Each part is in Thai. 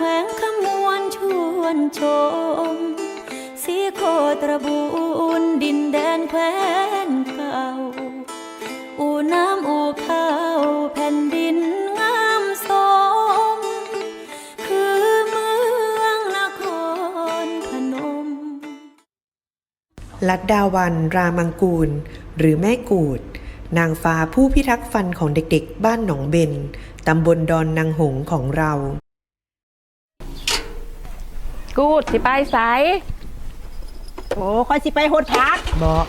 แขวงขมวนชวนชม สีโคตรบูนดินแดนแคว้นเก่า อู่น้ำอู่ข้าวแผ่นดินงามสม คือเมืองนครพนม ลัดดาวันรามังกูล หรือแม่กูด นางฟ้าผู้พิทักษ์ฟันของเด็กๆ บ้านหนองเบน ตำบลดอนนางหงของเรา กูดสิไปไสโอ้คอยสิไปหดพักบอก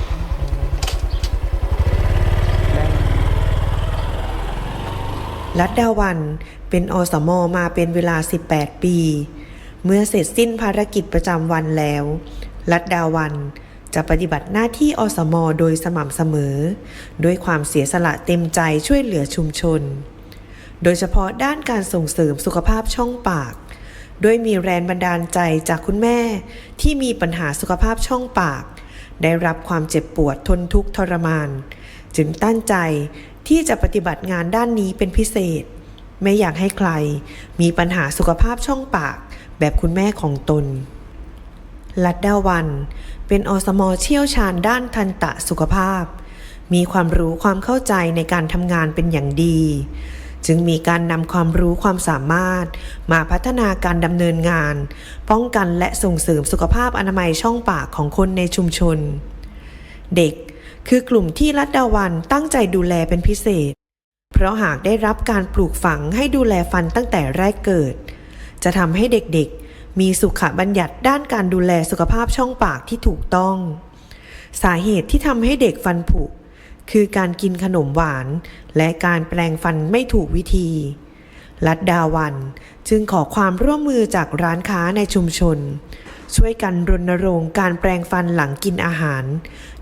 ลัดดาวันเป็นอสมมาเป็นเวลา 18 ปี เมื่อเสร็จสิ้นภารกิจประจำวันแล้วลัดดาวันจะปฏิบัติหน้าที่อสมโดยสม่ำเสมอ ด้วยความเสียสละเต็มใจช่วยเหลือชุมชน โดยเฉพาะด้านการส่งเสริมสุขภาพช่องปาก โดยมีแรงบันดาลใจจากคุณแม่ที่มีปัญหาสุขภาพช่องปาก ได้รับความเจ็บปวดทนทุกข์ทรมาน จึงตั้งใจที่จะปฏิบัติงานด้านนี้เป็นพิเศษ ไม่อยากให้ใคร มีปัญหาสุขภาพช่องปาก แบบคุณแม่ของตน ลัดดาวัน เป็นอสมเชี่ยวชาญด้านทันตะสุขภาพ มีความรู้ความเข้าใจในการทำงานเป็นอย่างดี จึงมีการนำความรู้ความสามารถ มาพัฒนาการดำเนินงาน ป้องกันและส่งเสริมสุขภาพอนามัยช่องปากของคนในชุมชน เด็กคือกลุ่มที่รัฐดาวันตั้งใจดูแลเป็นพิเศษ เพราะหากได้รับการปลูกฝังให้ดูแลฟันตั้งแต่แรกเกิด จะทำให้เด็กๆ มีสุขบัญญัติด้านการดูแลสุขภาพช่องปากที่ถูกต้อง สาเหตุที่ทำให้เด็กฟันผุ คือการกินขนมหวาน และการแปลงฟันไม่ถูกวิธีรัดดาวันจึงขอความร่วมมือจากร้านค้าในชุมชน ช่วยกันรณรงค์การแปลงฟันหลังกินอาหาร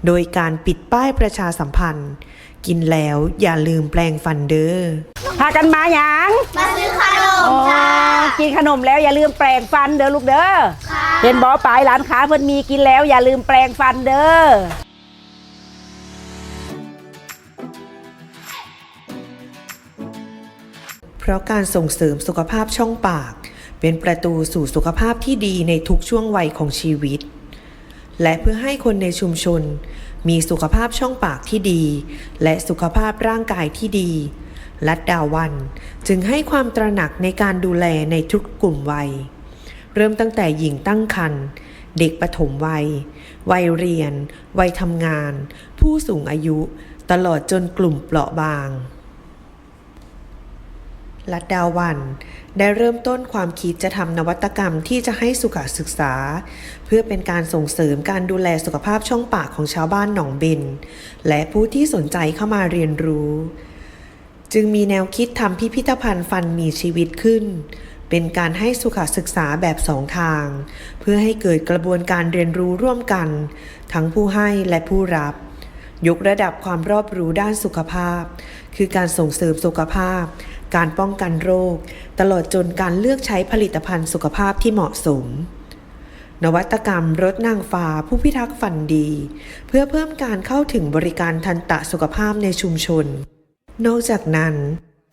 โดยการปิดป้ายประชาสัมพันธ์ กินแล้วอย่าลืมแปลงฟันเด้อพากันมาหยังมาซื้อขนมอ๋อจ้ากินขนมแล้วอย่าลืมแปรงฟันเด้อลูกเด้อเห็นบอปลายร้านค้าเพิ่นมีกินแล้วอย่าลืมแปรงฟันเด้อ ราะการส่งเสริมสุขภาพช่องปาก เป็นประตูสู่สุขภาพที่ดีในทุกช่วงวัยของชีวิต และเพื่อให้คนในชุมชน มีสุขภาพช่องปากที่ดี และสุขภาพร่างกายที่ดี ลัดดาวันจึงให้ความตระหนักในการดูแลในทุกกลุ่มวัย เริ่มตั้งแต่หญิงตั้งครรภ์เด็กปฐมวัย วัยเรียน วัยทำงาน ผู้สูงอายุ ตลอดจนกลุ่มเปราะบาง ลัดดาวัน ได้เริ่มต้นความคิดจะทำนวัตกรรมที่จะให้สุขศึกษา เพื่อเป็นการส่งเสริมการดูแลสุขภาพช่องปากของชาวบ้านหนองเบนและผู้ที่สนใจเข้ามาเรียนรู้ จึงมีแนวคิดทำพิพิธภัณฑ์ฟันมีชีวิตขึ้น เป็นการให้สุขศึกษาแบบสองทาง เพื่อให้เกิดกระบวนการเรียนรู้ร่วมกัน ทั้งผู้ให้และผู้รับ ยกระดับความรอบรู้ด้านสุขภาพ คือการส่งเสริมสุขภาพ การป้องกันโรค ตลอดจนการเลือกใช้ผลิตภัณฑ์สุขภาพที่เหมาะสม นวัตกรรมรถนางฟ้าผู้พิทักษ์ฟันดี เพื่อเพิ่มการเข้าถึงบริการทันตะสุขภาพในชุมชน นอกจากนั้น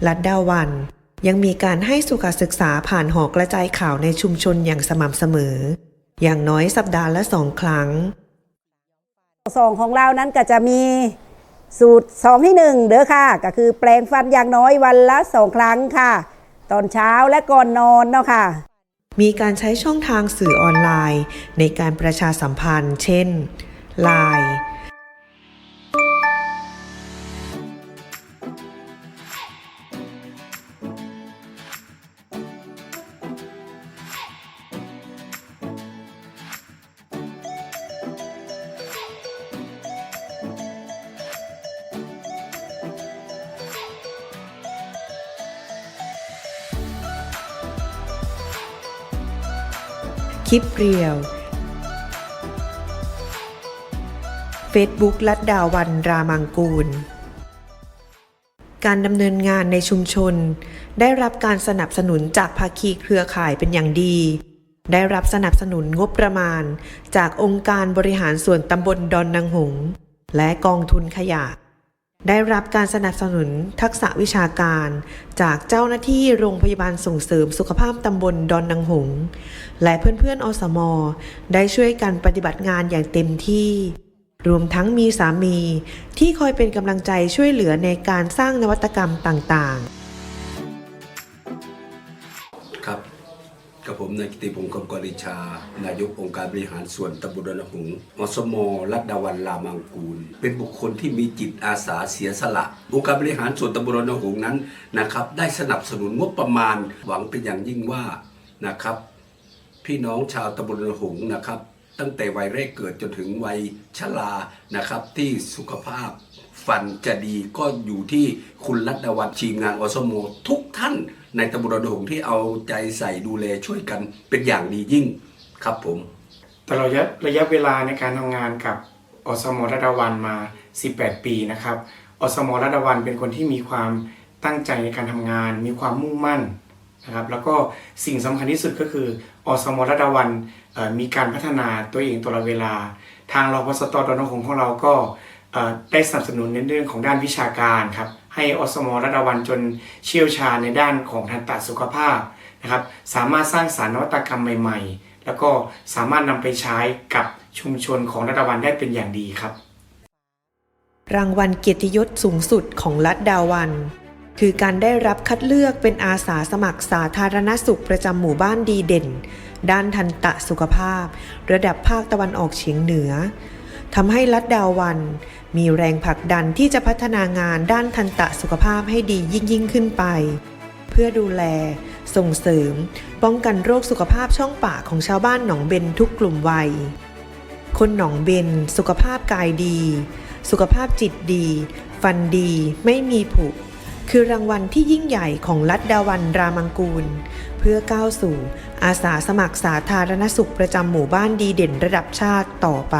ลัดดาวันยังมีการให้สุขศึกษาผ่านหอกระจายข่าวในชุมชนอย่างสม่ำเสมอ อย่างน้อยสัปดาห์ละสองครั้ง สองของเรานั้นก็จะมีสูตรสองที่หนึ่งเด้อค่ะ ก็คือแปลงฟันอย่างน้อยวันละสองครั้งค่ะ ตอนเช้าและก่อนนอนเนาะค่ะ มีการใช้ช่องทางสื่อออนไลน์ ในการประชาสัมพันธ์ เช่น Line คลิปเรียว Facebook ลัดดาวันรามังกูล การดำเนินงานในชุมชน ได้รับการสนับสนุนจากภาคีเครือข่ายเป็นอย่างดี ได้รับสนับสนุนงบประมาณ จากองค์การบริหารส่วนตำบลดอนนางหงส์และกองทุนขยะ ได้รับการสนับสนุนทักษะวิชาการ จากเจ้าหน้าที่โรงพยาบาลส่งเสริมสุขภาพตำบลดอนนางหง และเพื่อนๆอสมได้ช่วยกันปฏิบัติงานอย่างเต็มที่ รวมทั้งมีสามีที่คอยเป็นกำลังใจช่วยเหลือในการสร้างนวัตกรรมต่างๆ กับผมนายกิติพงศ์คำกริชา นายกองค์การบริหารส่วนตำบลดอนหงส์อสมรัตดาวันรามังกูล เป็นบุคคลที่มีจิตอาสาเสียสละองค์การบริหารส่วนตำบลดอนหงนั้นนะครับได้สนับสนุนงบประมาณหวังเป็นอย่างยิ่งว่านะครับพี่น้องชาวตำบลดอนหงนะครับตั้งแต่วัยแรกเกิดจนถึงวัยชรานะครับที่สุขภาพฟันจะดีก็อยู่ที่คุณรัตดาวันทีมงานอสมทุกท่าน ในตำบลดงที่เอาใจใส่ดูแลช่วยกันเป็นอย่างดียิ่งครับผมตลอดระยะระยะเวลาในการทำงานกับอสมรัตวันมา 18 ปีนะครับอสมรัตวันเป็นคนที่มีความตั้งใจในการทำงาน มีความมุ่งมั่นนะครับแล้วก็สิ่งสำคัญที่สุดก็คืออสมรัตวันมีการพัฒนาตัวเองตลอดเวลา ทางรพสตดอนหงของเราก็ได้สนับสนุนในเรื่องของด้านวิชาการครับ ให้อสมรัตวันจนเชี่ยวชาญในด้านของทันตสุขภาพนะครับ สามารถสร้างสารรค์นวัตกรรมใหม่ๆ แล้วก็สามารถนำไปใช้กับชุมชนของรัตวันได้เป็นอย่างดีครับ รางวัลเกียรติยศสูงสุดของรัฐดาวันคือการได้รับคัดเลือกเป็นอาสาสมัครสาธารณสุขประจำหมู่บ้านดีเด่น ด้านทันตะสุขภาพ ระดับภาคตะวันออกเฉียงเหนือ ทำให้รัฐดาวัน มีแรงผลักดันที่จะพัฒนางานด้านทันตะสุขภาพให้ดียิ่งยิ่งขึ้นไป เพื่อดูแล ส่งเสริม ป้องกันโรคสุขภาพช่องปากของชาวบ้านหนองเบนทุกกลุ่มวัย คนหนองเบนสุขภาพกายดี สุขภาพจิตดี ฟันดี ไม่มีผุคือรางวัลที่ยิ่งใหญ่ของรัฐดาวันรามังกูล เพื่อก้าวสู่อาสาสมัครสาธารณสุขประจำหมู่บ้านดีเด่นระดับชาติต่อไป